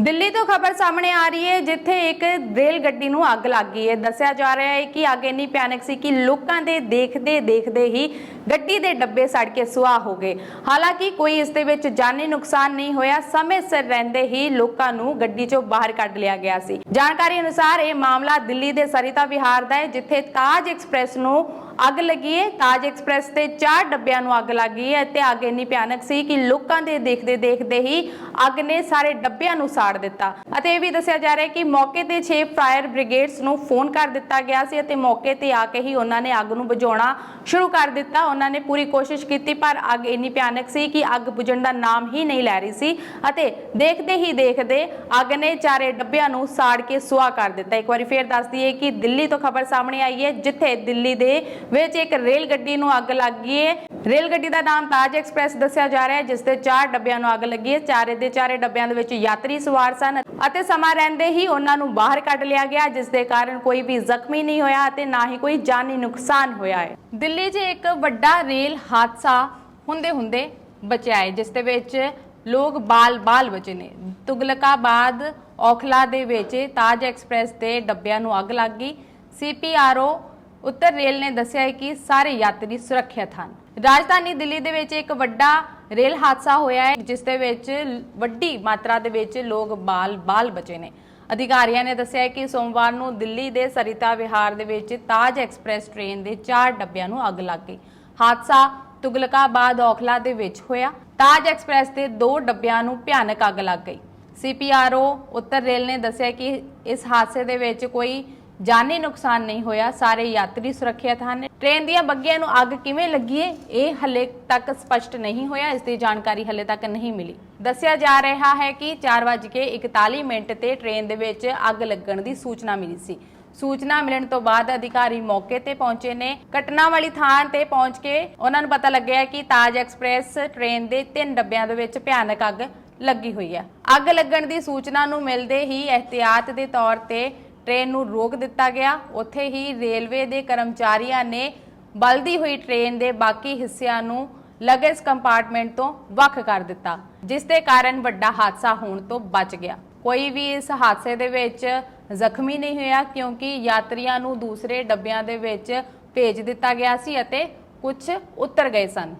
ਦਿੱਲੀ ਤੋਂ ਖਬਰ ਸਾਹਮਣੇ ਆ ਰਹੀ ਹੈ, ਜਿੱਥੇ ਇੱਕ ਰੇਲ ਗੱਡੀ ਨੂੰ ਅੱਗ ਲੱਗ ਗਈ ਹੈ। ਦੱਸਿਆ ਜਾ ਰਿਹਾ ਹੈ ਕਿ ਅੱਗ ਇੰਨੀ ਭਿਆਨਕ ਸੀ ਕਿ ਲੋਕਾਂ ਦੇ ਦੇਖਦੇ ਦੇਖਦੇ ਹੀ ਗੱਡੀ ਦੇ ਡੱਬੇ ਸੜ ਕੇ ਸੁਆਹ ਹੋ ਗਏ। ਹਾਲਾਂਕਿ ਕੋਈ ਇਸ ਦੇ ਵਿੱਚ ਜਾਨੀ ਨੁਕਸਾਨ ਨਹੀਂ ਹੋਇਆ। ਸਮੇਂ ਸਿਰ ਰਹਿੰਦੇ ਹੀ ਲੋਕਾਂ ਨੂੰ ਗੱਡੀ ਚੋਂ ਬਾਹਰ ਕੱਢ ਲਿਆ ਗਿਆ ਸੀ। ਜਾਣਕਾਰੀ ਅਨੁਸਾਰ ਇਹ ਮਾਮਲਾ ਦਿੱਲੀ ਦੇ ਸਰਿਤਾ ਵਿਹਾਰ ਦਾ ਹੈ, ਜਿੱਥੇ ਤਾਜ ਐਕਸਪ੍ਰੈਸ ਨੂੰ ਅੱਗ ਲੱਗੀ ਹੈ ਤਾਜ ਐਕਸਪ੍ਰੈਸ ਤੇ ਚਾਰ ਡੱਬਿਆਂ ਨੂੰ ਅੱਗ ਲੱਗੀ ਹੈ ਤੇ ਅੱਗ ਇੰਨੀ ਭਿਆਨਕ ਸੀ ਕਿ ਲੋਕਾਂ ਦੇ ਦੇਖਦੇ ਦੇਖਦੇ ਹੀ ਅੱਗ ਨੇ ਸਾਰੇ ਡੱਬਿਆਂ ਨੂੰ ਸਾੜ ਦਿੱਤਾ। ਅਤੇ ਇਹ ਵੀ ਦੱਸਿਆ ਜਾ ਰਿਹਾ ਹੈ ਕਿ ਮੌਕੇ ਤੇ 6 ਫਾਇਰ ਬ੍ਰਿਗੇਡਸ ਨੂੰ ਫੋਨ ਕਰ ਦਿੱਤਾ ਗਿਆ ਸੀ ਅਤੇ ਮੌਕੇ ਤੇ ਆ ਕੇ ਹੀ ਉਹਨਾਂ ਨੇ ਅੱਗ ਨੂੰ ਬੁਝਾਉਣਾ ਸ਼ੁਰੂ ਕਰ ਦਿੱਤਾ। ਉਹਨਾਂ ਨੇ ਪੂਰੀ ਕੋਸ਼ਿਸ਼ ਕੀਤੀ ਪਰ ਅੱਗ ਇੰਨੀ ਭਿਆਨਕ ਸੀ ਕਿ ਅੱਗ ਬੁਝਣ ਦਾ ਨਾਮ ਹੀ ਨਹੀਂ ਲੈ ਰਹੀ ਸੀ ਅਤੇ ਦੇਖਦੇ ਹੀ ਦੇਖਦੇ ਅੱਗ ਨੇ ਚਾਰੇ ਡੱਬਿਆਂ ਨੂੰ ਸਾੜ ਕੇ ਸੁਆਹ ਕਰ ਦਿੱਤਾ। ਇੱਕ ਵਾਰੀ ਫੇਰ ਦੱਸ ਦਈਏ ਕਿ ਦਿੱਲੀ ਤੋਂ ਖਬਰ ਸਾਹਮਣੇ ਆਈ ਹੈ ਜਿੱਥੇ ਦਿੱਲੀ ਦੇ ਵਿੱਚ ਇੱਕ ਰੇਲ ਗੱਡੀ ਨੂੰ ਅੱਗ ਲੱਗ ਗਈ ਹੈ ਰੇਲ ਗੱਡੀ ਦਾ ਨਾਮ ਤਾਜ ਐਕਸਪ੍ਰੈਸ ਦੱਸਿਆ ਜਾ ਰਿਹਾ ਹੈ, ਜਿਸ ਦੇ ਚਾਰ ਡੱਬਿਆਂ ਨੂੰ ਅੱਗ ਲੱਗੀ ਹੈ ਚਾਰੇ ਦੇ ਚਾਰੇ ਡੱਬਿਆਂ ਦੇ ਵਿੱਚ ਯਾਤਰੀ ਸਵਾਰ ਸਨ ਅਤੇ ਸਮਾਂ ਰਹਿੰਦੇ ਹੀ ਉਹਨਾਂ ਨੂੰ ਬਾਹਰ ਕੱਢ ਲਿਆ ਗਿਆ, ਜਿਸ ਦੇ ਕਾਰਨ ਕੋਈ ਵੀ ਜ਼ਖਮੀ ਨਹੀਂ ਹੋਇਆ ਅਤੇ ਨਾ ਹੀ ਕੋਈ ਜਾਨੀ ਨੁਕਸਾਨ ਹੋਇਆ ਹੈ। ਦਿੱਲੀ 'ਚ ਇੱਕ ਵੱਡਾ ਰੇਲ ਹਾਦਸਾ ਹੁੰਦੇ ਹੁੰਦੇ ਬਚਿਆ ਹੈ, ਜਿਸ ਦੇ ਵਿੱਚ ਲੋਕ ਬਾਲ-ਬਾਲ ਬਚੇ ਨੇ। ਤੁਗਲਕਾਬਾਦ ਔਖਲਾ ਦੇ ਵਿੱਚ ਤਾਜ ਐਕਸਪ੍ਰੈਸ ਦੇ ਡੱਬਿਆਂ ਨੂੰ ਅੱਗ ਲੱਗ ਗਈ। ਸੀਪੀਆਰਓ ਉੱਤਰ ਰੇਲ ਨੇ ਦੱਸਿਆ ਹੈ ਕਿ ਸਾਰੇ ਯਾਤਰੀ ਸੁਰੱਖਿਅਤ ਹਨ। ਰਾਜਧਾਨੀ ਦਿੱਲੀ ਦੇ ਵਿੱਚ ਇੱਕ ਵੱਡਾ ਰੇਲ ਹਾਦਸਾ ਹੋਇਆ ਹੈ, ਜਿਸ ਦੇ ਵਿੱਚ ਵੱਡੀ ਮਾਤਰਾ ਦੇ ਵਿੱਚ ਲੋਕ ਬਾਲ-ਬਾਲ ਬਚੇ ਨੇ। ਅਧਿਕਾਰੀਆਂ ਨੇ ਦੱਸਿਆ ਕਿ ਸੋਮਵਾਰ ਨੂੰ ਦਿੱਲੀ ਦੇ ਸਰਿਤਾ ਵਿਹਾਰ ਦੇ ਵਿੱਚ ਤਾਜ ਐਕਸਪ੍ਰੈਸ ਟ੍ਰੇਨ ਦੇ ਚਾਰ ਡੱਬਿਆਂ ਨੂੰ ਅੱਗ ਲੱਗ ਗਈ। ਹਾਦਸਾ ਤੁਗਲਕਾਬਾਦ ਔਖਲਾ ਦੇ ਵਿੱਚ ਹੋਇਆ। ਤਾਜ ਐਕਸਪ੍ਰੈਸ ਦੇ ਦੋ ਡੱਬਿਆਂ ਨੂੰ ਭਿਆਨਕ ਅੱਗ ਲੱਗ ਗਈ। ਸੀਪੀਆਰਓ, ਉੱਤਰ ਰੇਲ ਨੇ ਦੱਸਿਆ ਕਿ ਇਸ ਹਾਦਸੇ ਦੇ ਵਿੱਚ ਕੋਈ ਜਾਨੀ ਨੁਕਸਾਨ ਨਹੀਂ ਹੋਇਆ, ਸਾਰੇ ਯਾਤਰੀ ਸੁਰੱਖਿਅਤ ਹਨ। ਟ੍ਰੇਨ ਦੀਆਂ ਬੱਗੀਆਂ ਨੂੰ ਅੱਗ ਕਿਵੇਂ ਲੱਗੀ ਹੈ ਇਹ ਹਲੇ ਤੱਕ ਸਪਸ਼ਟ ਨਹੀਂ ਹੋਇਆ, ਇਸ ਦੀ ਜਾਣਕਾਰੀ ਹਲੇ ਤੱਕ ਨਹੀਂ ਮਿਲੀ। ਦੱਸਿਆ ਜਾ ਰਿਹਾ ਹੈ ਕਿ 4:41 ਮਿੰਟ ਤੇ ਟ੍ਰੇਨ ਦੇ ਵਿੱਚ ਅੱਗ ਲੱਗਣ ਦੀ ਸੂਚਨਾ ਮਿਲੀ ਸੀ। ਸੂਚਨਾ ਮਿਲਣ ਤੋਂ ਬਾਅਦ ਅਧਿਕਾਰੀ ਮੌਕੇ ਤੇ ਪਹੁੰਚੇ ਨੇ। ਘਟਨਾ ਵਾਲੀ ਥਾਂ ਤੇ ਪਹੁੰਚ ਕੇ ਉਹਨਾਂ ਨੂੰ ਪਤਾ ਲੱਗਿਆ ਕਿ ਤਾਜ ਐਕਸਪ੍ਰੈਸ ਟ੍ਰੇਨ ਦੇ ਤਿੰਨ ਡੱਬਿਆਂ ਦੇ ਵਿੱਚ ਭਿਆਨਕ ਅੱਗ ਲੱਗੀ ਹੋਈ ਹੈ। ਅੱਗ ਲੱਗਣ ਦੀ ਸੂਚਨਾ ਨੂੰ ਮਿਲਦੇ ਹੀ ਇਹਤਿਆਤ ਦੇ ਤੌਰ ਤੇ ਟ੍ਰੇਨ ਨੂੰ ਰੋਕ ਦਿੱਤਾ ਗਿਆ। ਉੱਥੇ ਹੀ ਰੇਲਵੇ ਦੇ ਕਰਮਚਾਰੀਆਂ ਨੇ ਬਲਦੀ ਹੋਈ ਟ੍ਰੇਨ ਦੇ ਬਾਕੀ ਹਿੱਸਿਆਂ ਨੂੰ ਲਗੇਜ ਕੰਪਾਰਟਮੈਂਟ ਤੋਂ ਵੱਖ ਕਰ ਦਿੱਤਾ, ਜਿਸ ਦੇ ਕਾਰਨ ਵੱਡਾ ਹਾਦਸਾ ਹੋਣ ਤੋਂ ਬਚ ਗਿਆ। ਕੋਈ ਵੀ ਇਸ ਹਾਦਸੇ ਦੇ ਵਿੱਚ ਜ਼ਖਮੀ ਨਹੀਂ ਹੋਇਆ, ਕਿਉਂਕਿ ਯਾਤਰੀਆਂ ਨੂੰ ਦੂਸਰੇ ਡੱਬਿਆਂ ਦੇ ਵਿੱਚ ਭੇਜ ਦਿੱਤਾ ਗਿਆ ਸੀ ਅਤੇ ਕੁਝ ਉਤਰ ਗਏ ਸਨ।